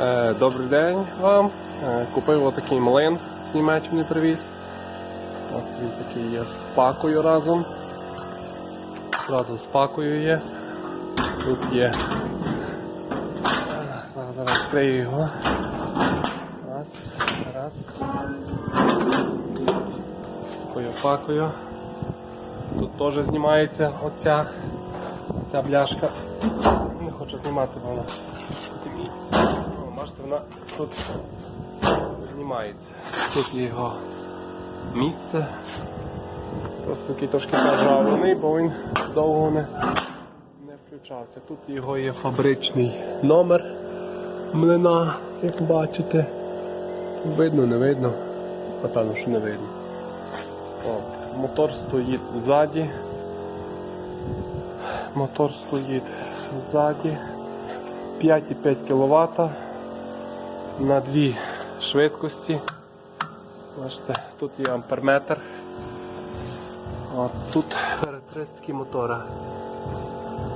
Е, Добрий день вам. Е, Купив отакий млин з Німеччини привіз. От він такий є з пакою разом. Разом з пакою є. Тут є. Е, Зараз зараз відкрию його. Раз, раз. З такою пакою. Тут теж знімається оця, ця бляшка. Не хочу знімати, бо вона вона тут знімається. Тут є його місце. Просто такий трошки заржавлений, бо він довго не, не включався. Тут його є фабричний номер млина, як бачите. Видно, не видно. Напевно, що не видно. От. Мотор стоїть ззаді. Мотор стоїть ззаді. 5,5 кВт на дві швидкості. Бачите, тут є амперметр. От тут характеристики мотора.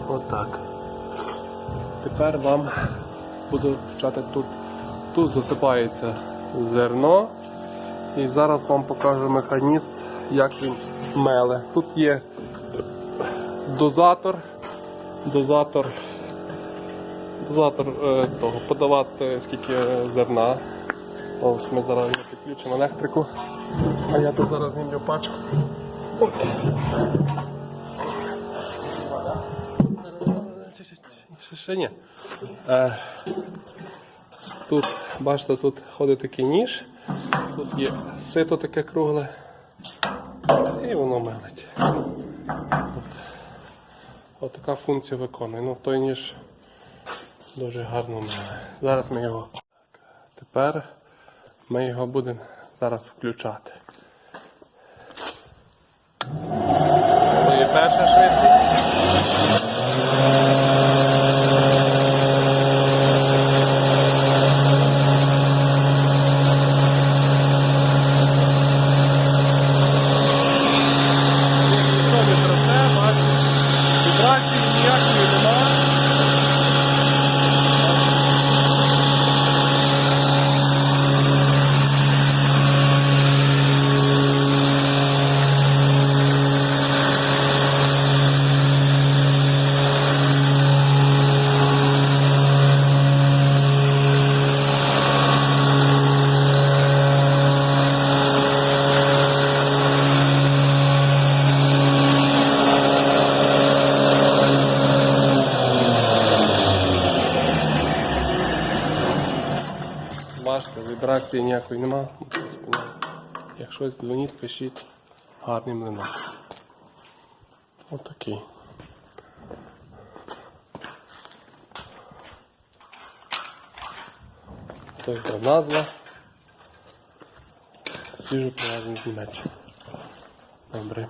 Отак. Тепер вам буду включати тут. Тут засипається зерно. І зараз вам покажу механізм, як він меле. Тут є дозатор, дозатор, дозатор е, того, подавати скільки зерна. От ми зараз підключимо електрику. А я тут зараз знімлю пачку. Ще ні. Е, Тут, бачите, тут ходить такий ніж, тут є сито таке кругле, і воно мелить. От. От така функція виконує. Ну, той ніж дуже гарно меле. Зараз ми його. Тепер ми його будемо зараз включати. Це перша швидкість. Нічого не трасе, бачите, вібрації ніякої нема. Бачите, вібрації ніякої нема. Як щось дзвоніть, пишіть гарний млинок. Отакий. То є назва. Свіжо привезений з Німеччини. Добре.